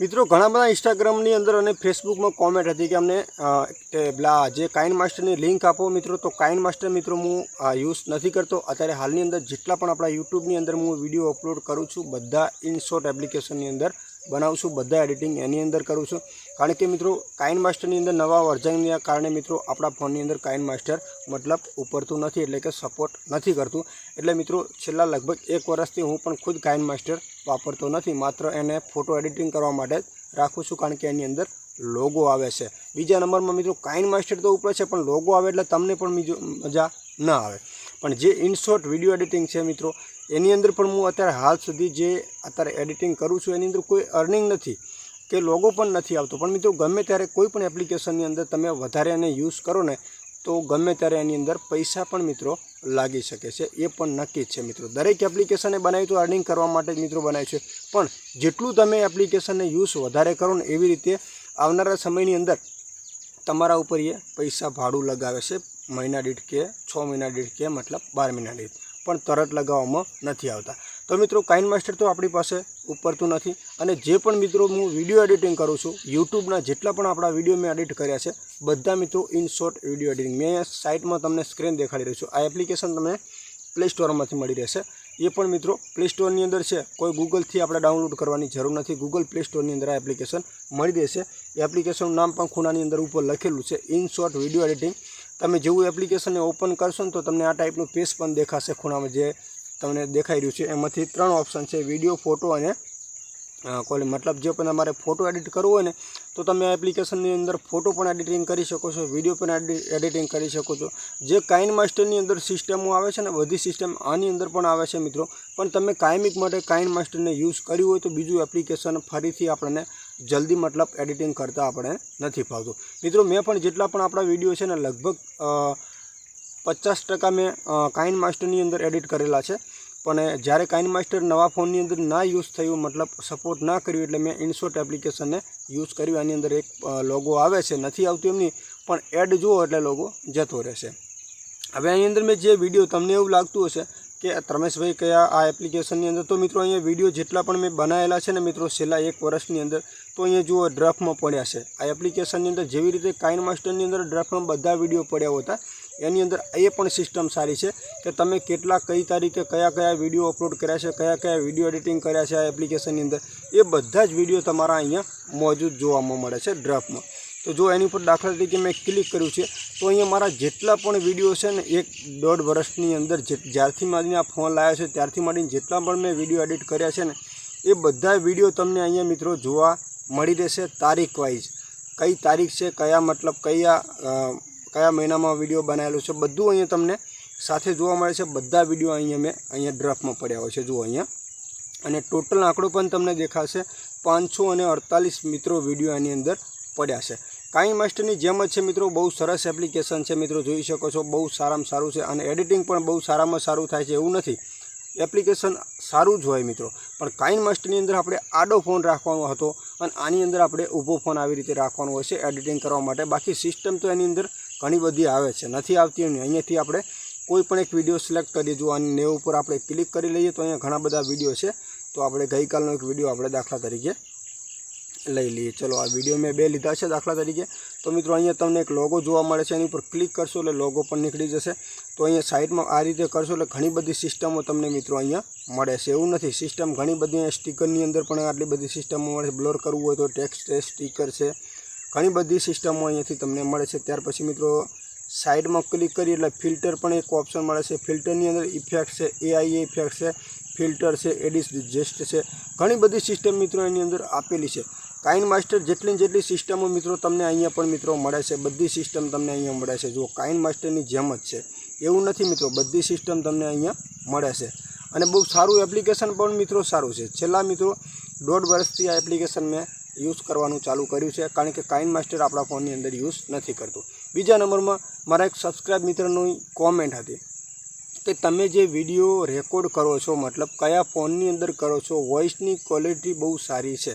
મિત્રો, ઘણા બધા ઇન્સ્ટાગ્રામની અંદર અને ફેસબુકમાં કોમેન્ટ હતી કે અમને પેલા જે કાઇન માસ્ટરની લિંક આપો મિત્રો, તો કાઇન માસ્ટર મિત્રો હું યુઝ નથી કરતો. અત્યારે હાલની અંદર જેટલા પણ આપણા યુટ્યુબની અંદર હું વીડિયો અપલોડ કરું છું, બધા ઇનશોર્ટ એપ્લિકેશનની અંદર બનાવું છું, બધા એડિટિંગ એની અંદર કરું છું. કારણ કે મિત્રો કાઇન માસ્ટરની અંદર નવા વર્ઝનના કારણે મિત્રો, આપણા ફોનની અંદર કાઇન માસ્ટર મતલબ ઉપરતું નથી, એટલે કે સપોર્ટ નથી કરતું. એટલે મિત્રો, છેલ્લા લગભગ એક વર્ષથી હું પણ ખુદ કાઇન માસ્ટર વાપરતો નથી. માત્ર એને ફોટો એડિટિંગ કરવા માટે રાખું છું કારણ કે એની અંદર લોગો આવે છે. બીજા નંબરમાં મિત્રો કાઇન માસ્ટર તો ઉપર છે, પણ લોગો આવે એટલે તમને પણ બીજો મજા ન આવે. પણ જે ઇનશોર્ટ વીડિયો એડિટિંગ છે મિત્રો, એની અંદર પણ હું અત્યારે હાલ સુધી જે અત્યારે એડિટિંગ કરું છું, એની અંદર કોઈ અર્નિંગ નથી કે લોગો પણ નથી આવતો. પણ મિત્રો ગમે ત્યારે કોઈ પણ એપ્લિકેશનની અંદર તમે વધારે એને યુઝ કરો ને, તો ગમે ત્યારે એની અંદર પૈસા પણ મિત્રો લાગી શકે છે. એ પણ નક્કી જ છે મિત્રો. દરેક એપ્લિકેશને બનાવી તો અર્નિંગ કરવા માટે જ મિત્રો બનાવ્યું છે. પણ જેટલું તમે એપ્લિકેશનને યુઝ વધારે કરો ને એવી રીતે આવનારા સમયની અંદર તમારા ઉપર એ પૈસા ભાડું લગાવે છે. મહિના દીઠ કે છ મહિના દીઠ કે મતલબ બાર મહિના દીઠ. પણ તરત લગાવવામાં નથી આવતા. તો મિત્રો, કાઇન માસ્ટર તો આપણી પાસે ઉપરતું નથી અને જે પણ મિત્રો હું વીડિયો એડિટિંગ કરું છું, યુટ્યુબના જેટલા પણ આપણા વીડિયો મેં એડિટ કર્યા છે, બધા મિત્રો ઇન શોર્ટ વીડિયો એડિટિંગ. મેં સાઇટમાં તમને સ્ક્રીન દેખાડી રહ્યું છું. આ એપ્લિકેશન તમને પ્લે સ્ટોરમાંથી મળી રહેશે. એ પણ મિત્રો, પ્લે સ્ટોરની અંદર છે, કોઈ ગૂગલથી આપણે ડાઉનલોડ કરવાની જરૂર નથી. ગૂગલ પ્લે સ્ટોરની અંદર આ એપ્લિકેશન મળી રહેશે. એપ્લિકેશનનું નામ પણ ખૂણાની અંદર ઉપર લખેલું છે, ઇન શોર્ટ વીડિયો એડિટિંગ. તમે જેવું એપ્લિકેશનને ઓપન કરશો ને તો તમને આ ટાઈપનું પેજ પણ દેખાશે ખૂણામાં, જે તમને દેખાઈ રહ્યું છે. એમાંથી ત્રણ ઓપ્શન છે વીડિયો ફોટો અને કોલ મતલબ જે પણ તમારે ફોટો એડિટ કરવો હોય ને, તો તમે એપ્લિકેશનની અંદર ફોટો પણ એડિટિંગ કરી શકો છો વીડિયો પણ એડિ- એડિટિંગ કરી શકો છો. જે કાઇન માસ્ટરની અંદર સિસ્ટમો આવે છે ને, બધી સિસ્ટમ આની અંદર પણ આવે છે મિત્રો. પણ તમે કાયમિક માટે કાઇન માસ્ટરને યુઝ કર્યું હોય તો બીજું એપ્લિકેશન ફરીથી આપણને જલ્દી મતલબ એડિટિંગ કરતાં આપણે નથી ફાવતું. મિત્રો, મેં પણ જેટલા પણ આપણા વીડિયો છે ને, લગભગ પચાસ ટકા મેં કાઇન માસ્ટરની અંદર એડિટ કરેલા છે. પણ જ્યારે કાઇન માસ્ટર નવા ફોનની અંદર ના યુઝ થયું, મતલબ સપોર્ટ ના કર્યું, એટલે મેં ઇનશોર્ટ એપ્લિકેશનને યુઝ કર્યું. આની અંદર એક લોગો આવે છે, નથી આવતું એમની, પણ એડ જુઓ એટલે લોગો જતો રહેશે. હવે આની અંદર મેં જે વીડિયો તમને એવું લાગતું હશે કે રમેશભાઈ કયા આ એપ્લિકેશનની અંદર, તો મિત્રો અહીંયા વીડિયો જેટલા પણ મેં બનાવેલા છે ને મિત્રો, છેલ્લા એક વર્ષની અંદર, તો અહીંયા જુઓ ડ્રાફ્ટમાં પડ્યા છે. આ એપ્લિકેશનની અંદર જેવી રીતે કાઇન માસ્ટરની અંદર ડ્રાફ્ટમાં બધા વીડિયો પડ્યા હતા એની અંદર એ પણ સિસ્ટમ સારી છે કે તમે કેટલા, કઈ તારીખે કયા કયા વીડિયો અપલોડ કર્યા છે, કયા કયા વીડિયો એડિટિંગ કર્યા છે આ એપ્લિકેશનની અંદર, એ બધા જ વીડિયો તમારા અહીંયા મોજૂદ જોવામાં મળે છે ડ્રાફ્ટમાં તો જો એની ઉપર દાખલા તરીકે મેં ક્લિક કર્યું છે, તો અહીંયા મારા જેટલા પણ વીડિયો છે ને, એક દોઢ વર્ષની અંદર જ્યારથી માંડીને આ ફોન લાવ્યો છે, ત્યારથી માંડીને જેટલા પણ મેં વીડિયો એડિટ કર્યા છે ને, એ બધા વીડિયો તમને અહીંયા મિત્રો જોવા મળી રહેશે તારીખ વાઇઝ કઈ તારીખ છે, કયા મતલબ કયા કયા મહિનામાં વીડિયો બનાવેલો છે, બધું અહીંયા તમને સાથે જોવા મળે છે. બધા વીડિયો અહીંયા મેં અહીંયા ડ્રાફ્ટમાં પડ્યા હોય છે, જુઓ અહીંયા. અને ટોટલ આંકડો પણ તમને દેખાશે. પાંચસો અને અડતાલીસ મિત્રો વીડિયો એની અંદર પડ્યા છે. કાઈ માસ્ટરની જેમ જ છે મિત્રો, બહુ સરસ એપ્લિકેશન છે મિત્રો, જોઈ શકો છો. બહુ સારામાં સારું છે અને એડિટિંગ પણ બહુ સારામાં સારું થાય છે એવું નથી. એપ્લિકેશન સારું જ હોય મિત્રો. પણ કાઇન માસ્ટરની અંદર આપણે આડો ફોન રાખવાનો હતો અને આની અંદર આપણે ઊભો ફોન આવી રીતે રાખવાનો હોય છે એડિટિંગ કરવા માટે. બાકી સિસ્ટમ તો એની અંદર ઘણી બધી આવે છે. નથી આવતી એમની અહીંયાથી આપણે કોઈ પણ એક વીડિયો સિલેક્ટ કરીએ. જો આની નેવ ઉપર આપણે ક્લિક કરી લઈએ તો અહીંયા ઘણા બધા વીડિયો છે. તો આપણે ગઈકાલનો એક વીડિયો આપણે દાખલા તરીકે લઈ લઈએ. ચલો, આ વીડિયો મેં બે લીધા છે દાખલા તરીકે. તો મિત્રો, અહીંયા તમને એક લોગો જોવા મળે છે. એની ઉપર ક્લિક કરશો એટલે લોગો પણ નીકળી જશે. તો અહીંયા સાઈડમાં આ રીતે કરશો એટલે ઘણી બધી સિસ્ટમો તમને મિત્રો અહીંયા મળે છે. એવું નથી. સિસ્ટમ ઘણી બધી સ્ટીકરની અંદર પણ આટલી બધી સિસ્ટમો મળે છે. બ્લોર કરવું હોય તો ટેક્સ્ટ સ્ટીકર છે. ઘણી બધી સિસ્ટમો અહીંયાથી તમને મળે છે. ત્યાર પછી મિત્રો, સાઈડમાં ક્લિક કરી એટલે ફિલ્ટર પણ એક ઓપ્શન મળે છે. ફિલ્ટરની અંદર ઇફેક્ટ છે એઆઈ ઇફેક્ટ છે, ફિલ્ટર છે એડિસ જેસ્ટ છે. ઘણી બધી સિસ્ટમ મિત્રો એની અંદર આપેલી છે. કાઇન માસ્ટર જેટલી જેટલી સિસ્ટમો મિત્રો તમને અહીંયા પણ મિત્રો મળે છે. બધી સિસ્ટમ તમને અહીંયા મળે છે. જો કાઇન માસ્ટરની જેમ જ છે. એવું નથી મિત્રો, બધી સિસ્ટમ તમને અહીંયા મળે છે. અને બહુ સારું એપ્લિકેશન પણ મિત્રો સારું છે. છેલ્લા મિત્રો, દોઢ વર્ષથી આ એપ્લિકેશન મેં યુઝ કરવાનું ચાલુ કર્યું છે, કારણ કે કાઇન માસ્ટર આપણા ફોનની અંદર યુઝ નથી કરતું. બીજા નંબરમાં મારા એક સબસ્ક્રાઇબ મિત્રની કોમેન્ટ હતી કે તમે જે વીડિયો રેકોર્ડ કરો છો, મતલબ કયા ફોનની અંદર કરો છો, વોઇસની ક્વોલિટી બહુ સારી છે.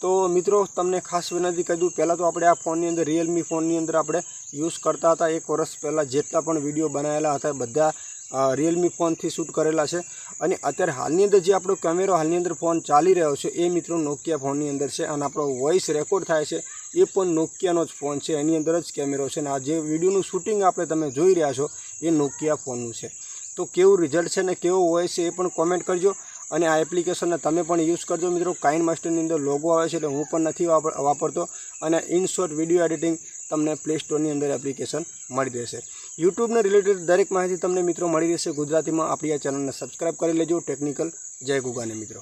તો મિત્રો, તમને ખાસ વિનંતી કહી દઉં, પહેલાં તો આપણે આ ફોનની અંદર રિયલમી ફોનની અંદર આપણે યુઝ કરતા હતા, એક વર્ષ પહેલાં જેટલા પણ વીડિયો બનાવેલા હતા, બધા રિયલમી ફોનથી શૂટ કરેલા છે. અને અત્યારે હાલની અંદર જે આપણો કેમેરો હાલની અંદર ફોન ચાલી રહ્યો છે, એ મિત્રો નોકિયા ફોનની અંદર છે. અને આપણો વોઇસ રેકોર્ડ થાય છે, એ પણ નોકિયાનો જ ફોન છે. એની અંદર જ કેમેરો છે. અને આ જે વિડીયોનું શૂટિંગ આપણે તમે જોઈ રહ્યા છો, એ નોકિયા ફોનનું છે. તો કેવું રિઝલ્ટ છે ને કેવો વોઇસ છે એ પણ કોમેન્ટ કરજો. અને આ એપ્લિકેશનને તમે પણ યુઝ કરજો મિત્રો. કાઇન માસ્ટરની અંદર લોગો આવે છે એટલે હું પણ નથી વાપરતો. અને ઇન શોર્ટ વીડિયો એડિટિંગ તમને પ્લે સ્ટોરની અંદર એપ્લિકેશન મળી રહેશે. યુટ્યુબને રિલેટેડ દરેક માહિતી તમને મિત્રો મળી રહેશે. ગુજરાતીમાં આપણી આ ચેનલને સબસ્ક્રાઈબ કરી લેજો. ટેકનિકલ જય ગુગાને મિત્રો.